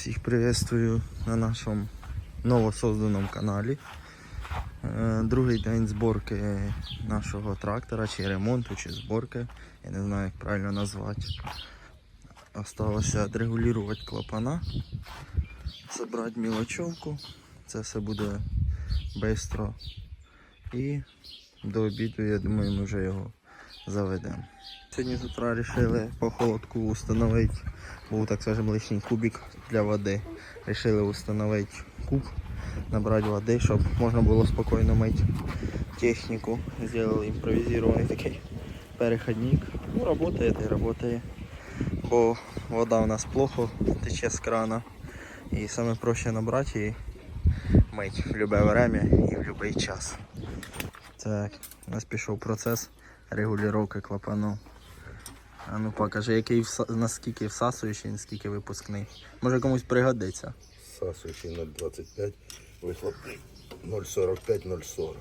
Всіх приветствую на нашому новосозданому каналі. Е, Другий день зборки нашого трактора, чи ремонту, чи зборки. Я не знаю, як правильно назвати. Осталося відрегулювати клапана, забрати мілочовку. Це все буде швидко. І до обіду, я думаю, ми вже його заведемо. Сьогодні з утра вирішили по холодку встановити, був так скажем лишній кубик для води. Рішили встановити куб, набрати води, щоб можна було спокійно мити техніку. Зробили імпровізований такий переходник. Ну, та й працює. Бо вода у нас плохо тече з крана. І саме проще набрати і мити в будь-яке время і в будь-який час. Так, у нас пішов процес регулювання клапану. А ну покажи, який вса- наскільки всасуючий, наскільки випускний. Може комусь пригодиться. Всасуючий 0,25, вихлопний 0,45-0,40.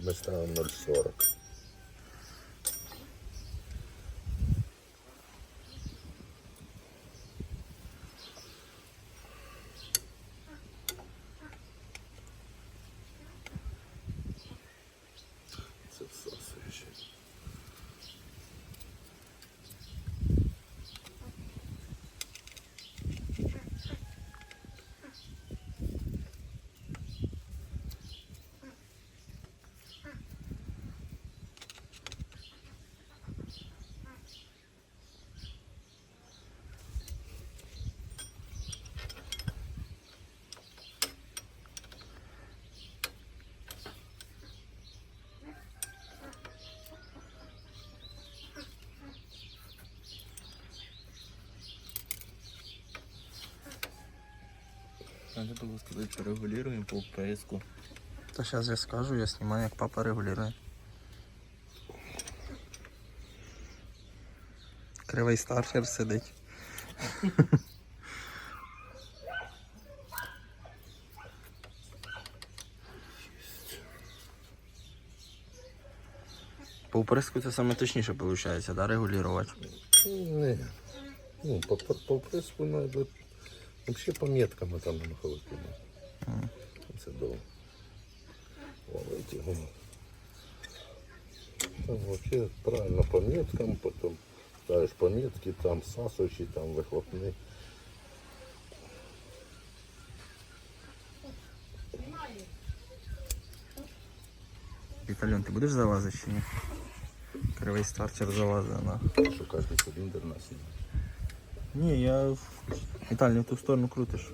Ми ставимо 0,40. Надо було сказати, що регулюємо по ПСку. Та зараз я скажу, я знімаю, як папа регулює. Кривий стартер сидить. По вприску це саме точніше виходить, да, регулювати. Не. Ну, по, по, по надо. Вообще по меткам там на холодку. Це довго. Ловить його. Там вообще правильно по меткам, потом ставишь по метке, там сасуючий, там вихлопний. Віталіон, ти будеш залазити чи ні? Кривий стартер залазить на. Кожен циліндр на себе. Ні, я Віталій, в ту сторону крутиш.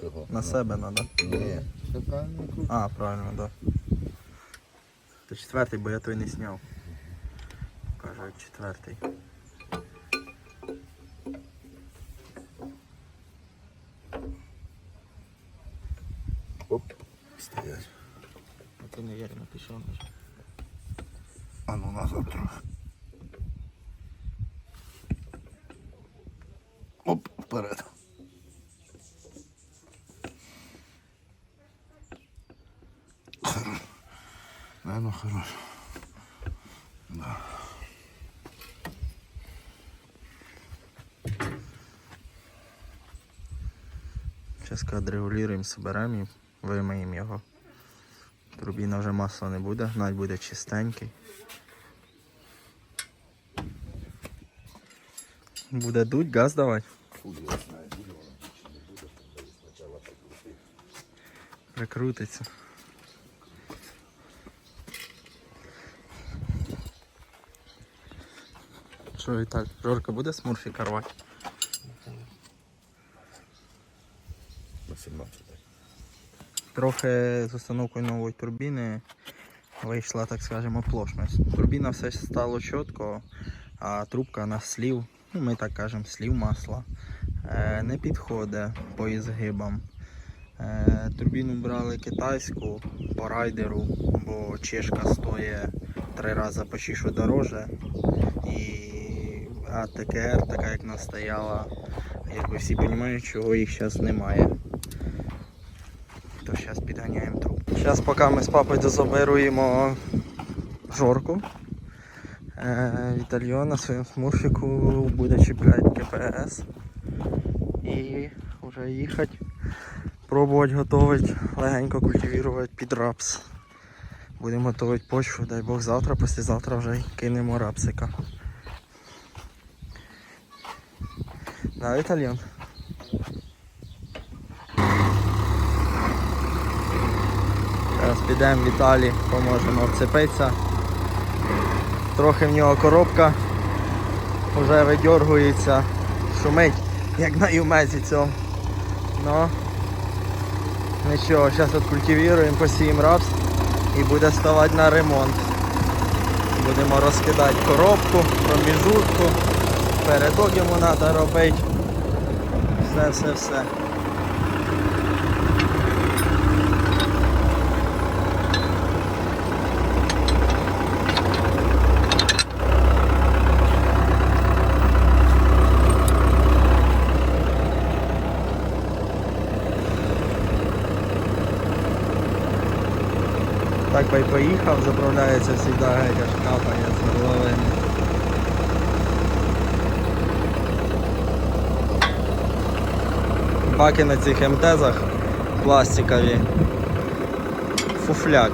Чого? На себе треба. Ні. Все правильно круто. А, правильно, так. Да. То четвертий, бо я той не зняв. Каже, четвертий. Оп. Стоять. А ти невірно пішов. А ну назад трохи. Оп, вперед. Наверное, хорош. Да. Зараз відрегулюємо, соберемо і вимиємо його. Турбіна вже масла не буде, гнать буде чистенький. Буде дуть, газ давати. Фу, я знаю, буде вона чи не буде, треба спочатку покрутити. Прикрутиться. Що і так, Жорка буде смурфіка рвати? На 17. Трохи з установкою нової турбіни вийшла, так скажемо, оплошність. Турбіна все стало чітко, а трубка на слів, ну ми так кажемо, слів масла, е, не підходить по ізгибам. Е, турбіну брали китайську по райдеру, бо чешка стоїть три рази почти що дороже. І АТКР, така як нас стояла, як ви всі розумієте, чого їх зараз немає. То зараз підганяємо труп. Зараз поки ми з папою дозабируємо жорку. Е, Вітальйон на своєму смурфіку буде чіпляти КПС. І вже їхати. Пробувати готувати, легенько культивувати під рапс. Будемо готувати почву, дай Бог завтра, післязавтра вже кинемо рапсика. Да, Італіон? Зараз підемо в Італії, поможемо вцепитися. Трохи в нього коробка вже видергується, шумить, як на юмезі цьому. Ну, нічого, зараз откультивіруємо, посіємо рапс і буде ставати на ремонт. Будемо розкидати коробку, проміжутку, передок йому треба робити. Все, все, все. Так би поїхав, заправляється завжди геть, аж капає з горловини. Баки на цих МТЗах пластикові. Фуфляк.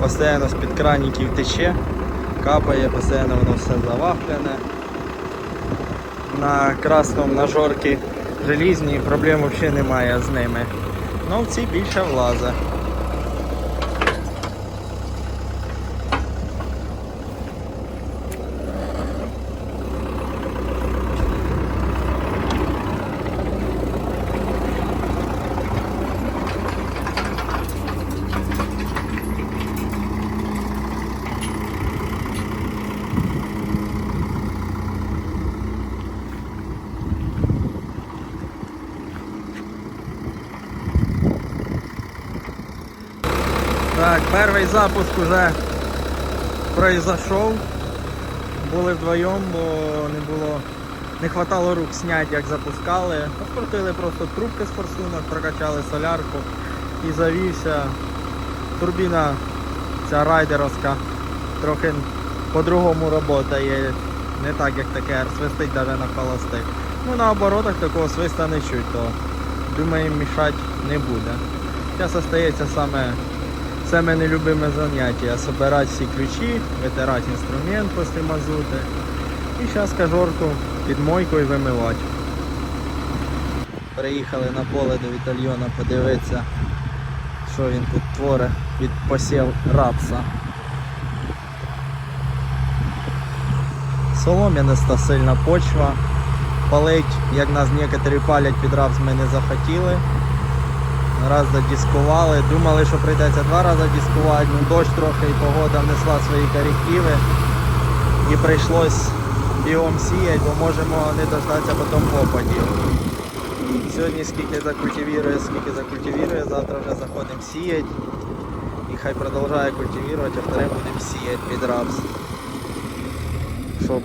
Постійно з-під краніків тече, капає, постійно воно все завахляне. На красному на жорки желізні проблем взагалі немає з ними. Ну в ці більше влазить. Так, перший запуск уже произошов. Були вдвоєм, бо не було. Не хватало рук зняти, як запускали. Открутили просто трубки з форсунок, прокачали солярку і завівся. Турбіна ця райдеровська трохи по-другому працює. Не так як таке, свистить навіть на холостих. Ну на оборотах такого свиста не чуть, то думаю мішати не буде. Зараз залишається саме Саме нелюбиме заняття. Собирати всі ключі, витирати інструмент після мазути. І зараз кажорку під мойкою вимивати. Приїхали на поле до Вітальйона подивитися, що він тут творить від посів рапса. Солом'яниста сильна почва. Палить, як нас некоторі палять під рапс, ми не захотіли. Раз задіскували, думали, що прийдеться два рази дискувати, ну дощ трохи і погода внесла свої корективи. І прийшлось бігом сіяти, бо можемо не дождатися потім опадів. Сьогодні скільки закультивірує, скільки закультивірує, завтра вже заходимо сіяти. І хай продовжує культивувати, а вторим будемо сіяти під рапс. Щоб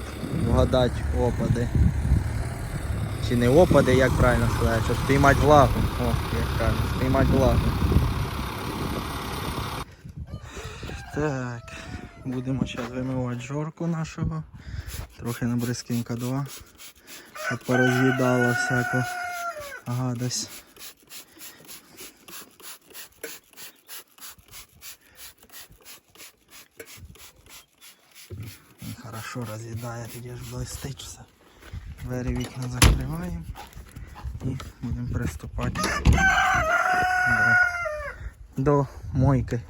вгадати опади. Чи не опади, як правильно сказати, щоб спіймати влагу. О, як кажуть, спіймати влагу. Так, будемо зараз вимивати жорку нашого. Трохи на бризкинка 2. Щоб пороз'їдало всяку гадость. Хорошо роз'їдає, тоді ж блистить все. Двері вікна закриваємо і будемо приступати до, до мойки.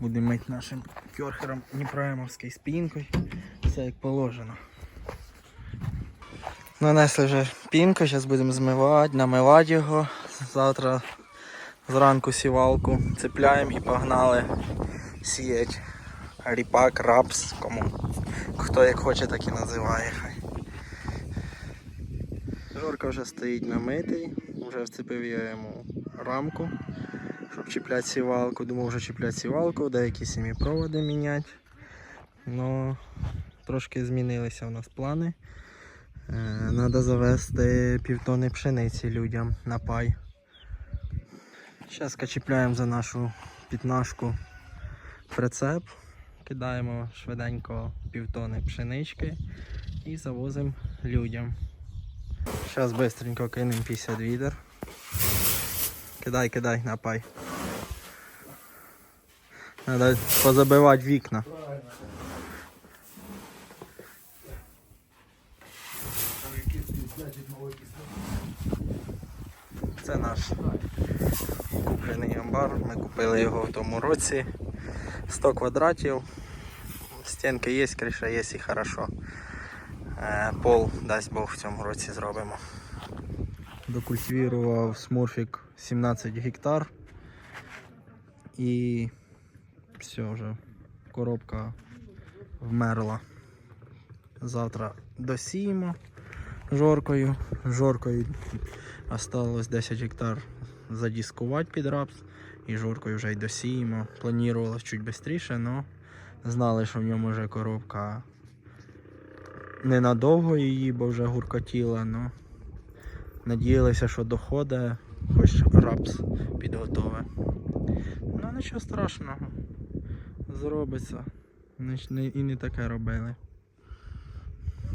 Будемо мити нашим кьорхером Дніпроємовською спінкою. Все як положено. Нанесли вже пінку, зараз будемо змивати, намивати його. Завтра зранку сівалку цепляємо і погнали сіяти. Ріпак, рапс, кому хто як хоче, так і називає. Хай. Вже стоїть намитий, вже вцепив я йому рамку, щоб чіпляти сівалку. Думав вже чіпляти сівалку, деякі сім'ї проводи міняти. Но трошки змінилися у нас плани. Треба завести півтони пшениці людям на пай. Зараз чіпляємо за нашу пітнашку прицеп, кидаємо швиденько півтони пшенички і завозимо людям. Зараз швидко кинемо 50 відер Кидай, кидай, напай. Надо позабивати вікна. Це наш куплений амбар. Ми купили його в тому році. 100 квадратів. Стінки є, криша є і хорошо. Е, Пол, дасть Бог, в цьому році зробимо. Докультивірував смурфік 17 гектар. І все вже. Коробка вмерла. Завтра досіємо жоркою. Жоркою осталось 10 гектар задіскувати під рапс. І жоркою вже й досіємо. Планувалось чуть швидше, але знали, що в ньому вже коробка ненадовго її, бо вже гуркотіла, але надіялися, що доходить, хоч рапс підготове. Ну нічого страшного. Зробиться. І не таке робили.